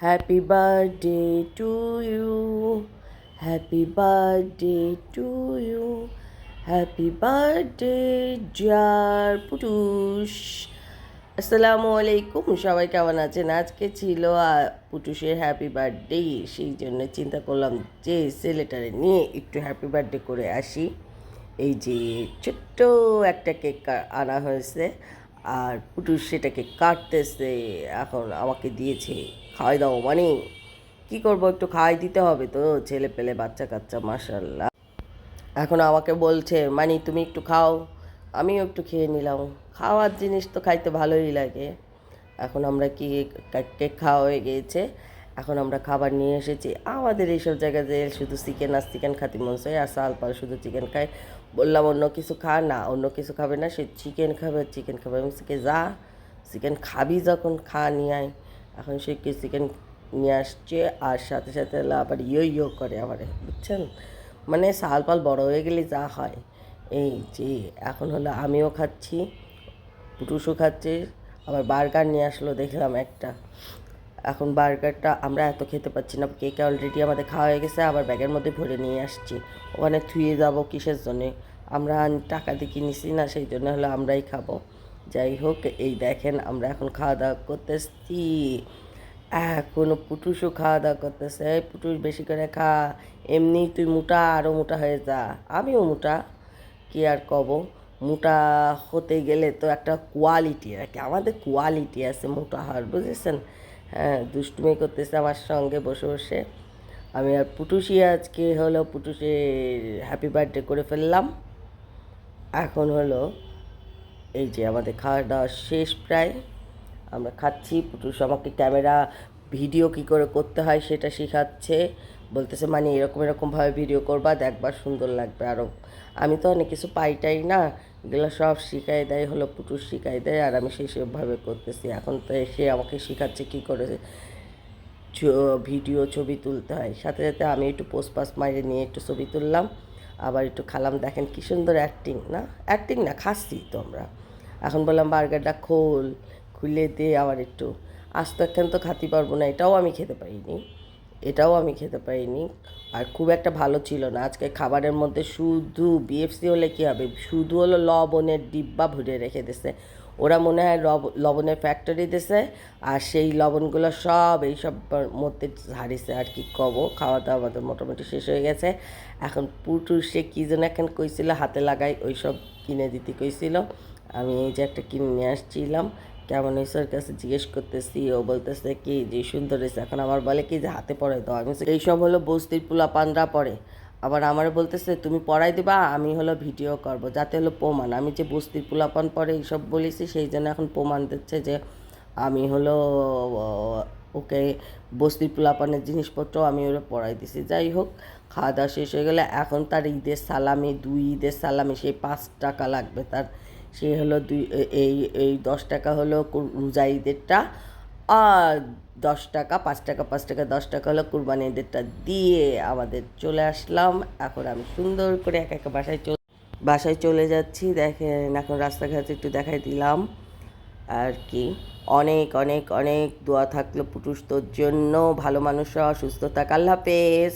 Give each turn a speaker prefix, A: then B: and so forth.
A: Happy birthday to you. Happy birthday to you. Happy birthday, dear Putus আসসালামু আলাইকুম সবাই কেমন আছেন? আজকে ছিল আহ, পুটুসের হ্যাপি বার্থডে সেই জন্য চিন্তা করলাম যে ছেলেটারে নিয়ে একটু হ্যাপি বার্থডে করে আসি। এই যে ছোট্ট একটা কেক আনা হয়েছে। আর পুটুস সেটাকে কাটতেছে, এখন আমাকে দিয়েছে খাওয়াই দাও মানে। কি করব, একটু খাওয়াই দিতে হবে তো, ছেলে পেলে, বাচ্চা কাচ্চা মাসাল্লাহ এখন আমাকে বলছে মানে তুমি একটু খাও। আমিও একটু খেয়ে নিলাম। খাওয়ার জিনিস তো খাইতে ভালোই লাগে। এখন আমরা কি কেক খাওয়া হয়ে গিয়েছে। এখন আমরা খাবার নিয়ে এসেছি। আমাদের এইসব জায়গাতে শুধু চিকেন আর চিকেন খাতি মন চাই আর সাল পাল শুধু চিকেন খায়। বললাম অন্য কিছু খা, না, অন্য কিছু খাবে না, সে চিকেন খাবে চিকেন খাবে। আমি যা, চিকেন খাবি যখন, খা, নিয়ে আয়। এখন সে কি চিকেন নিয়ে আসছে, আর সাথে সাথে আবার ইয়ো ইয়ো করে আবার বুঝছেন? মানে সাল পাল বড় হয়ে গেলে যা হয়। এই যে, এখন হলো আমিও খাচ্ছি পুটুসও খাচ্ছে, আবার বার্গার নিয়ে আসলো, দেখলাম একটা। এখন বার্গারটা আমরা এত খেতে পাচ্ছি না কেক অলরেডি আমাদের খাওয়া হয়ে গেছে, আবার ব্যাগের মধ্যে ভরে নিয়ে আসছি। ওখানে থুয়ে যাব কিসের জন্যে? আমরা টাকা দিয়ে কিনেছি না, সেই জন্য হলো আমরাই খাব। যাই হোক, এই দেখেন আমরা এখন খাওয়া দাওয়া করতেছি। এখনও পুটুসও খাওয়া দাওয়া করতেছে। পুটুস বেশি করে খা, এমনি তুই মোটা আরও মোটা হয়ে যা। আমিও মোটা, কি আর কব? মোটা হতে গেলে তো একটা কোয়ালিটি আর কি, আমাদের কোয়ালিটি আছে মোটা হওয়ার, বুঝেছেন? হ্যাঁ দুষ্টুমি করতেছে আমার সঙ্গে বসে বসে। আমি আর পুটুসি আজকে হলো পুটুসে হ্যাপি বার্থডে করে ফেললাম। এখন হলো এই যে আমাদের খাওয়া দাওয়া শেষ প্রায়। আমরা খাচ্ছি পুটুস আমাকে ক্যামেরা ভিডিও কি করে করতে হয় সেটা শেখাচ্ছে। বলতেছে মানে এরকম এরকমভাবে ভিডিও করবা, দেখবার সুন্দর লাগবে আরও আমি তো অনেক কিছু পাইটাই না, এগুলো সব শিখাই দেয়, হলো পুটুস শিখাই দেয়, আর আমি সেই সবভাবে করতেছি। এখন তো সে আমাকে শেখাচ্ছে কী করে ভিডিও ছবি তুলতে হয়। সাথে সাথে আমি একটু পোস্ট পাস মাইরে নিয়ে একটু ছবি তুললাম। আবার একটু খালাম, দেখেন কী সুন্দর অ্যাক্টিং না? অ্যাক্টিং না, খাচ্ছি তো আমরা। এখন বললাম, বার্গারটা খোল, খুলে দে আবার একটু। আজ তো একখান তো খাতে পারব না, এটাও আমি খেতে পারিনি এটাও আমি খেতে পারিনি আর খুব একটা ভালো ছিল না। আজকে খাবারের মধ্যে শুধু বিএফসি হলে কী হবে? শুধু হলো লবণের ডিব্বা ভরে রেখে দিছে। ওরা মনে হয় লব- লবণের ফ্যাক্টরি দিছে, আর সেই লবণগুলো সব এইসব মধ্যে ঝাড়িছে, আর কি কব খাওয়া দাওয়া আমাদের মোটামুটি শেষ হয়ে গেছে। এখন পুটুর সে কী যেন এখন কইছিল, হাতে লাগাই ওই সব কিনে দিতে কইছিল। আমি এই যে একটা কিনে নিয়ে আসছিলাম কেমন ওর কাছে জিজ্ঞেস করতেছি ও বলতেছে কি যে সুন্দর হয়েছে। এখন আমার বলে কি যে হাতে পড়ে দাও। আমি বলছি, এইসব হলো বস্তির পোলা পানরা পড়ে আবার আমার বলতেছে তুমি পড়াই দিবা আমি হলো ভিডিও করব। যাতে হলো প্রমাণ। আমি যে বস্তির পোলাপান পরে এইসব বলেছি সেই জন্য এখন প্রমাণ দিচ্ছে যে আমি হলো ওকে বস্তির পোলাপানের জিনিসপত্র আমি ওরা পড়াই দিছি। যাই হোক খাওয়া দাওয়া শেষ হয়ে গেলে এখন তার ঈদের সালামি দুই ঈদের সালামি সেই পাঁচ টাকা লাগবে তার সে হলো দুই এই এই দশ টাকা হলো কু- রোজা ঈদেরটা আর দশ টাকা, পাঁচ টাকা পাঁচ টাকা, দশ টাকা হলো কুরবানি ঈদেরটা দিয়ে আমাদের চলে আসলাম। এখন আমি সুন্দর করে এক একা বাসায় চলে বাসায় চলে যাচ্ছি। দেখেন, এখন রাস্তাঘাটে একটু দেখাই দিলাম। আর কি, অনেক অনেক অনেক দোয়া থাকল তোর জন্য। ভালো মানুষ সুস্থ থাক। আল্লাহ হাফেজ।